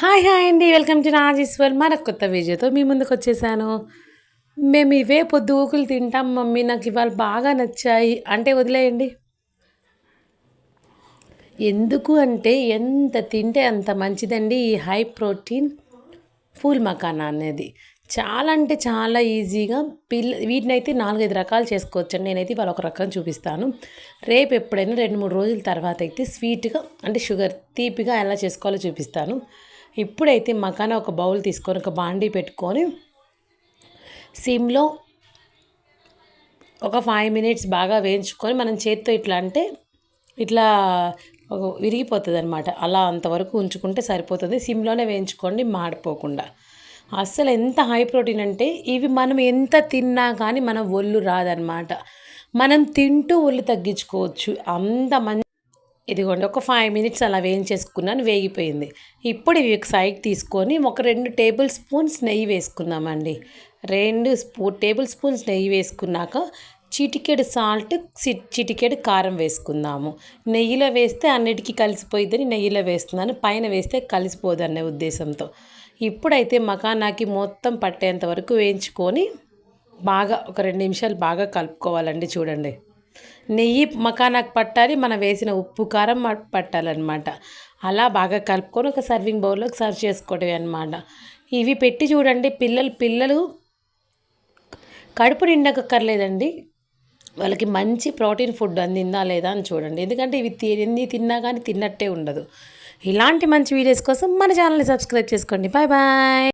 Hi hi అండి welcome to నాజీశ్వర్ మరొక కొత్త వీడియోతో మీ ముందుకు వచ్చేసాను. మేము ఇవే పొద్దుగూకులు తింటాం మమ్మీ నాకు ఇవాళ బాగా నచ్చాయి. అంటే వదిలేయండి. ఎందుకు అంటే ఎంత తింటే అంత మంచిదండి ఈ హై ప్రోటీన్ ఫూల్ మకానా అనేది. చాలా అంటే చాలా ఈజీగా పిల్ల వీటిని అయితే నాలుగైదు రకాలు చేసుకోవచ్చు అండి నేనైతే ఇవాళ ఒక రకం చూపిస్తాను. రేపు ఎప్పుడైనా రెండు మూడు రోజుల తర్వాత అయితే స్వీట్గా అంటే షుగర్ తీపిగా ఎలా చేసుకోవాలో చూపిస్తాను. ఇప్పుడైతే మకాన ఒక బౌల్ తీసుకొని ఒక బాండీ పెట్టుకొని సిమ్లో ఒక ఫైవ్ మినిట్స్ బాగా వేయించుకొని మనం చేత్తో ఇట్లా అంటే ఇట్లా విరిగిపోతుంది అనమాట అలా అంతవరకు ఉంచుకుంటే సరిపోతుంది. సిమ్లోనే వేయించుకోండి మాడిపోకుండా. అస్సలు ఎంత హై ప్రోటీన్ అంటే ఇవి మనం ఎంత తిన్నా కానీ మన ఒళ్ళు రాదనమాట మనం తింటూ ఒళ్ళు తగ్గించుకోవచ్చు. అంత మంచి ఇదిగోండి ఒక ఫైవ్ మినిట్స్ అలా వేయించేసుకున్నాను వేగిపోయింది. ఇప్పుడు ఇవి ఒక సైడ్ తీసుకొని ఒక రెండు టేబుల్ స్పూన్స్ నెయ్యి వేసుకుందామండి. రెండు స్పూ టేబుల్ స్పూన్స్ నెయ్యి వేసుకున్నాక చిటికెడు సాల్ట్ చిటికెడు కారం వేసుకుందాము. నెయ్యిలో వేస్తే అన్నిటికీ కలిసిపోయిద్దని నెయ్యిలో వేస్తున్నాను పైన వేస్తే కలిసిపోదు అనే ఉద్దేశంతో. ఇప్పుడైతే మకానాకి మొత్తం పట్టేంత వరకు వేయించుకొని బాగా ఒక రెండు నిమిషాలు బాగా కలుపుకోవాలండి చూడండి. నెయ్యి మకానాకు పట్టాలి మనం వేసిన ఉప్పు కారం పట్టాలన్నమాట. అలా బాగా కలుపుకొని ఒక సర్వింగ్ బౌల్లోకి సర్వ్ చేసుకోవటమే అనమాట ఇవి పెట్టి చూడండి పిల్లలు పిల్లలు కడుపు నిండకక్కర్లేదండి వాళ్ళకి మంచి ప్రోటీన్ ఫుడ్ అందిందా లేదా అని చూడండి. ఎందుకంటే ఇవి ఎన్ని తిన్నా కానీ తిన్నట్టే ఉండదు. ఇలాంటి మంచి వీడియోస్ కోసం మన ఛానల్ని సబ్స్క్రైబ్ చేసుకోండి. Bye bye.